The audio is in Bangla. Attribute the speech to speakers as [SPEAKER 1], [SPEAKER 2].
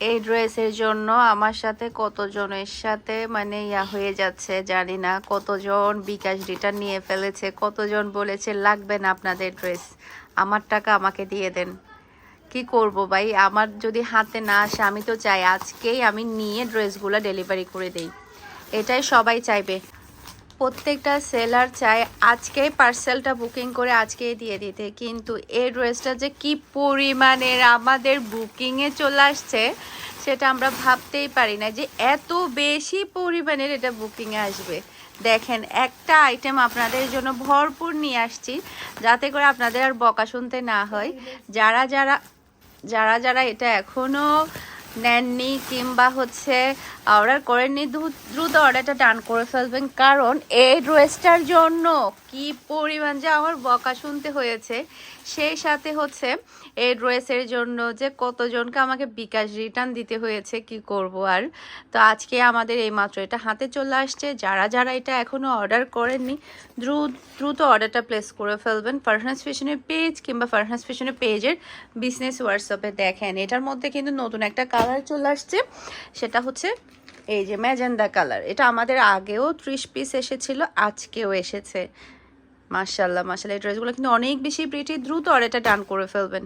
[SPEAKER 1] এই ড্রেসের জন্য আমার সাথে কতজনের সাথে মানে ইয়া হয়ে যাচ্ছে জানি না। কতজন বিকাশ রিটার্ন নিয়ে ফেলেছে, কতজন বলেছে, লাগবে না আপনাদের ড্রেস আমার টাকা আমাকে দিয়ে দেন। কি করব ভাই? আমার যদি হাতে না আসে, আমি তো চাই আজকেই আমি নিয়ে ড্রেসগুলো ডেলিভারি করে দেই। এটাই সবাই চাইবে। প্রত্যেকটা সেলার চায় আজকেই পার্সেলটা বুকিং করে আজকেই দিয়ে দিতে। কিন্তু এই ড্রেসটা যে কি পরিমাণের আমাদের বুকিংয়ে চলে আসছে, সেটা আমরা ভাবতেই পারি না যে এত বেশি পরিমাণের এটা বুকিংয়ে আসবে। দেখেন, একটা আইটেম আপনাদের জন্য ভরপুর নিয়ে আসছি, যাতে করে আপনাদের আর বকা শুনতে না হয়। যারা যারা যারা যারা এটা এখনও নেননি কিংবা হচ্ছে অর্ডার করেননি, দ্রু- দ্রুত অর্ডারটা ডান করে ফেলবেন। কারণ এই ড্রেসটার জন্য কি পরিমাণ যে আমার বকা শুনতে হয়েছে, সেই সাথে হচ্ছে এই ড্রেসের জন্য যে কতজনকে আমাকে বিকাশ রিটার্ন দিতে হয়েছে, কি করব আর। তো আজকে আমাদের এই মাত্র এটা হাতে চলে আসছে। যারা যারা এটা এখনও অর্ডার করেননি, দ্রুত দ্রুত অর্ডারটা প্লেস করে ফেলবেন। ফারহানাস ফ্যাশনের পেজ কিংবা ফারহানাস ফ্যাশনের পেজের বিজনেস হোয়াটসঅ্যাপে দেখেন। এটার মধ্যে কিন্তু নতুন একটা কালার চলে আসছে। সেটা হচ্ছে এই যে ম্যাজেন্ডা কালার। এটা আমাদের আগেও ত্রিশ পিস এসেছিল, আজকেও এসেছে। মার্শাল্লাহ মার্শাল্লাহ এই ড্রেসগুলো কিন্তু অনেক বেশি প্রিটি দ্রুত আর এটা ডান করে ফেলবেন।